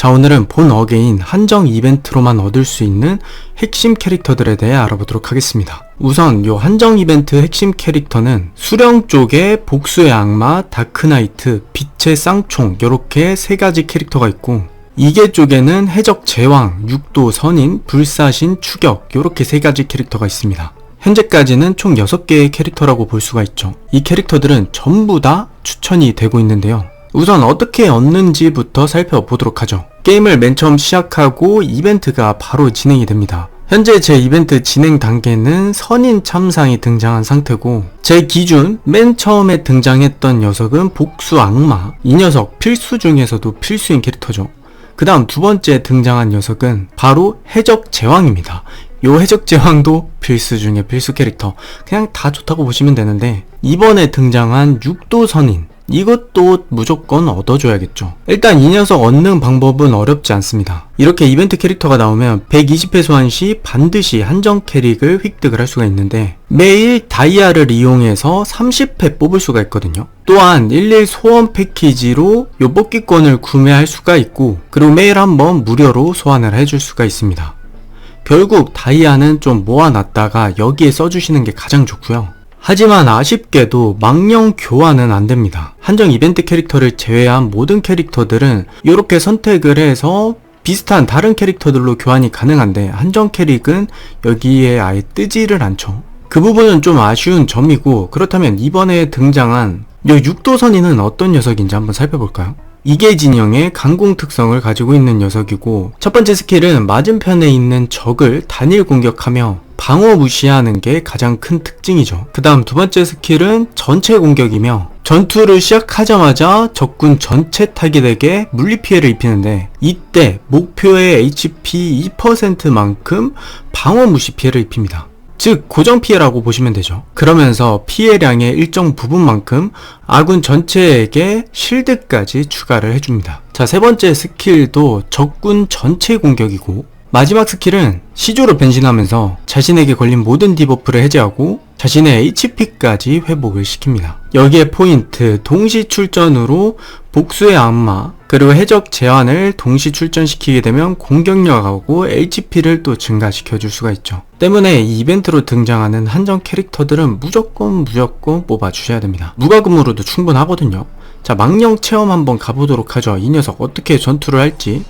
자 오늘은 본 어게인 한정 이벤트로만 얻을 수 있는 핵심 캐릭터들에 대해 알아보도록 하겠습니다. 우선 요 한정 이벤트 핵심 캐릭터는 수령 쪽에 복수의 악마, 다크나이트, 빛의 쌍총 요렇게 세 가지 캐릭터가 있고 이계 쪽에는 해적 제왕, 육도 선인, 불사신, 추격 요렇게 세 가지 캐릭터가 있습니다. 현재까지는 총 6개의 캐릭터라고 볼 수가 있죠. 이 캐릭터들은 전부 다 추천이 되고 있는데요. 우선 어떻게 얻는지부터 살펴보도록 하죠. 게임을 맨 처음 시작하고 이벤트가 바로 진행이 됩니다. 현재 제 이벤트 진행 단계는 선인 참상이 등장한 상태고 제 기준 맨 처음에 등장했던 녀석은 복수 악마 이 녀석 필수 중에서도 필수인 캐릭터죠. 그 다음 두 번째 등장한 녀석은 바로 해적 제왕입니다. 요 해적 제왕도 필수 중에 필수 캐릭터 그냥 다 좋다고 보시면 되는데 이번에 등장한 육도 선인 이것도 무조건 얻어줘야겠죠. 일단 이 녀석 얻는 방법은 어렵지 않습니다. 이렇게 이벤트 캐릭터가 나오면 120회 소환 시 반드시 한정 캐릭을 획득을 할 수가 있는데 매일 다이아를 이용해서 30회 뽑을 수가 있거든요. 또한 11 소원 패키지로 요 뽑기권을 구매할 수가 있고 그리고 매일 한번 무료로 소환을 해줄 수가 있습니다. 결국 다이아는 좀 모아놨다가 여기에 써주시는 게 가장 좋고요. 하지만 아쉽게도 망령 교환은 안됩니다. 한정 이벤트 캐릭터를 제외한 모든 캐릭터들은 이렇게 선택을 해서 비슷한 다른 캐릭터들로 교환이 가능한데 한정 캐릭은 여기에 아예 뜨지를 않죠. 그 부분은 좀 아쉬운 점이고 그렇다면 이번에 등장한 이 육도선이는 어떤 녀석인지 한번 살펴볼까요? 이계 진영의 강공 특성을 가지고 있는 녀석이고 첫 번째 스킬은 맞은편에 있는 적을 단일 공격하며 방어 무시하는 게 가장 큰 특징이죠. 그 다음 두 번째 스킬은 전체 공격이며 전투를 시작하자마자 적군 전체 타깃에게 물리 피해를 입히는데 이때 목표의 HP 2%만큼 방어 무시 피해를 입힙니다. 즉 고정 피해라고 보시면 되죠. 그러면서 피해량의 일정 부분만큼 아군 전체에게 실드까지 추가를 해줍니다. 자, 세 번째 스킬도 적군 전체 공격이고 마지막 스킬은 시조로 변신하면서 자신에게 걸린 모든 디버프를 해제하고 자신의 HP까지 회복을 시킵니다. 여기에 포인트 동시 출전으로 복수의 악마 그리고 해적 제한을 동시 출전시키게 되면 공격력하고 HP를 또 증가시켜 줄 수가 있죠. 때문에 이 이벤트로 등장하는 한정 캐릭터들은 무조건 무조건 뽑아 주셔야 됩니다. 무과금으로도 충분하거든요. 자 망령 체험 한번 가보도록 하죠. 이 녀석 어떻게 전투를 할지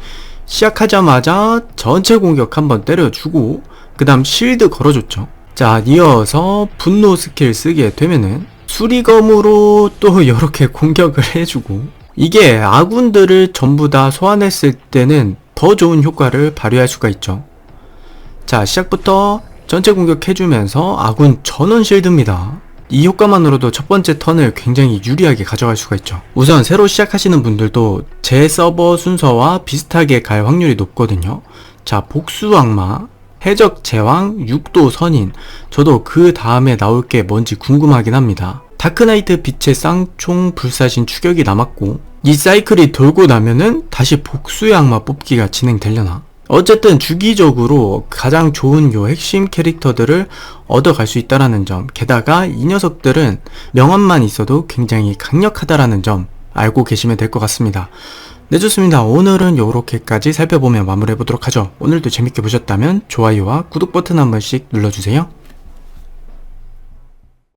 시작하자마자 전체 공격 한번 때려주고 그 다음 실드 걸어줬죠. 자 이어서 분노 스킬 쓰게 되면은 수리검으로 또 이렇게 공격을 해주고 이게 아군들을 전부 다 소환했을 때는 더 좋은 효과를 발휘할 수가 있죠. 자 시작부터 전체 공격해주면서 아군 전원 실드입니다 이 효과만으로도 첫 번째 턴을 굉장히 유리하게 가져갈 수가 있죠. 우선 새로 시작하시는 분들도 제 서버 순서와 비슷하게 갈 확률이 높거든요. 자, 복수 악마, 해적 제왕, 육도 선인. 저도 그 다음에 나올 게 뭔지 궁금하긴 합니다. 다크나이트 빛의 쌍총 불사신 추격이 남았고 이 사이클이 돌고 나면은 다시 복수의 악마 뽑기가 진행되려나? 어쨌든 주기적으로 가장 좋은 요 핵심 캐릭터들을 얻어갈 수 있다라는 점 게다가 이 녀석들은 명함만 있어도 굉장히 강력하다라는 점 알고 계시면 될 것 같습니다. 네 좋습니다. 오늘은 요렇게까지 살펴보며 마무리해 보도록 하죠. 오늘도 재밌게 보셨다면 좋아요와 구독 버튼 한 번씩 눌러주세요